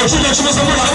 Koçu koçumuz ama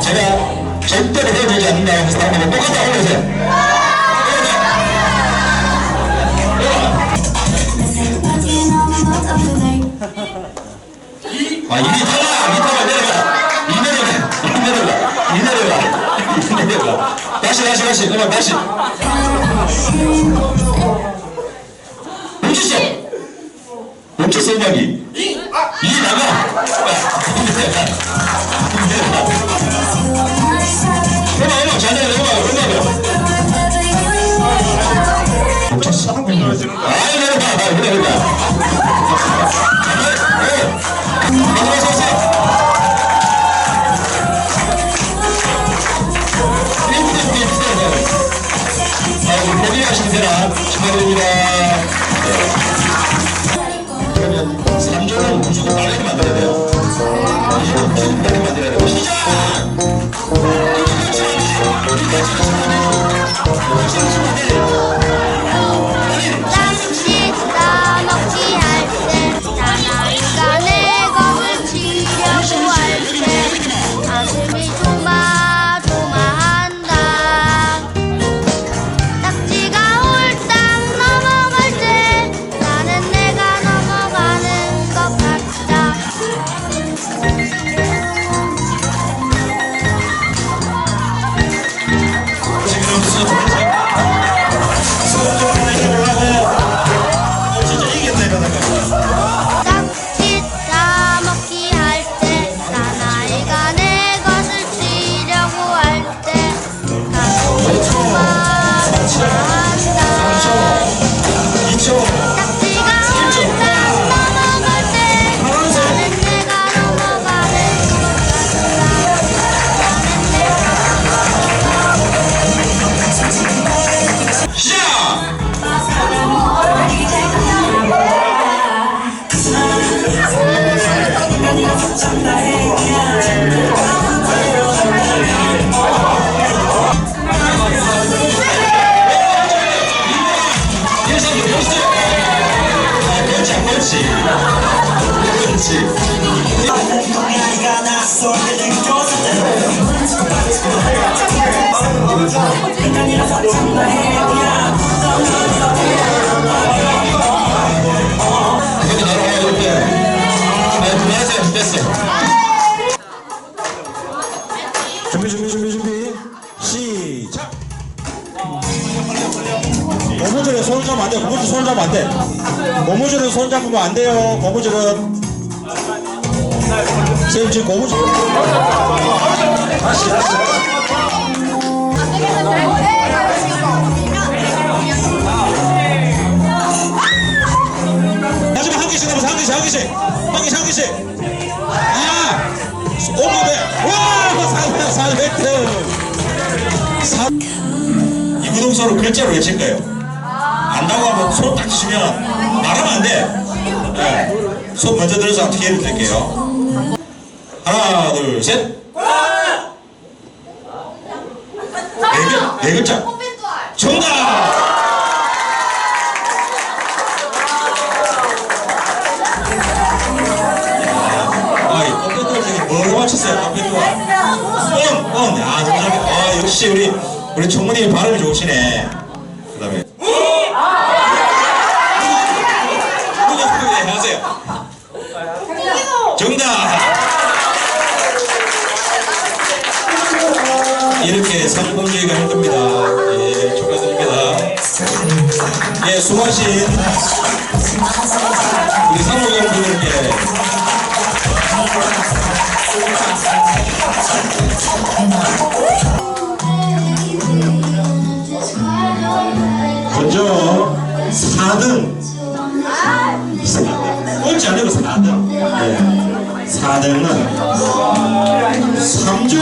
제가 절대로 해야 되지 않는다 해서 한번 똑같이 올려주세요. 아 이리 탈락 이 탈락 내려가. 이 내려가 이 내려가 이 내려가 이 내려가. 다시 다시 다시 그만 다시. 멈추세요 멈추세요 여기 이 나가. 음악 치려고 할때 가슴이 됐어 준비 준비 준비 준비. 시작. 고무줄에 손 잡으면 안 돼요. 고무줄 손 잡으면 안돼. 고무줄에 손 잡으면 안 돼요. 고무줄은 선생님 지금 고무줄 다시 다시 마지막 한 개씩 남아서 한 개씩 한 개씩. 한 개씩 한 개씩. 아 오면 돼와 400트 4이 부동서를 글자로 외칠 거예요. 안다고 하면 손딱 치면 말하면 안 돼. 네. 손 먼저 들어서 어떻게 해야 될게요. 하나, 둘, 셋. 네, 글, 네 글자. 정답! 뭐로 맞췄어요, 컴퓨터? 응, 응. 아, 감사합니다. 아, 역시 우리, 우리 총무님이 발음이 좋으시네. 정답! 이렇게 성공리가 한 겁니다. 예, 축하드립니다. 예, 수고하신 우리 사모님들께 그렇죠. 먼저 4등 4등은 3조. 3조.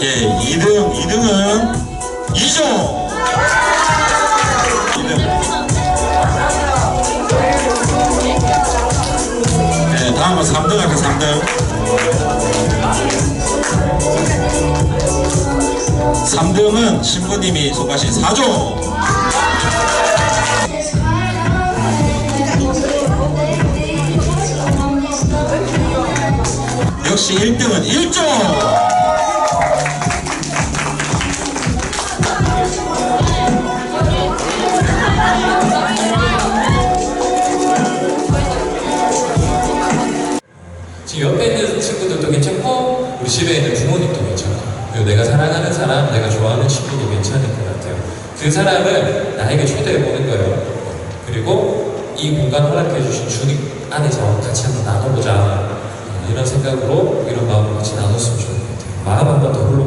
예, 2등, 2등은 2조. 2등. 네, 다음은 3등 할게요, 3등. 3등은 신부님이 속하신 4조. 역시 1등은 1조. 지금 옆에 있는 친구들도 괜찮고 우리 집에 있는 부모님도 괜찮고 그리고 내가 사랑하는 사람, 내가 좋아하는 친구도 괜찮을 것 같아요. 그 사람을 나에게 초대해 보는 거예요. 그리고 이 공간 허락해 주신 주님 안에서 같이 한번 나눠보자 어, 이런 생각으로 이런 마음으로 같이 나눴으면 좋을 것 같아요. 마음 한 번 더 홀로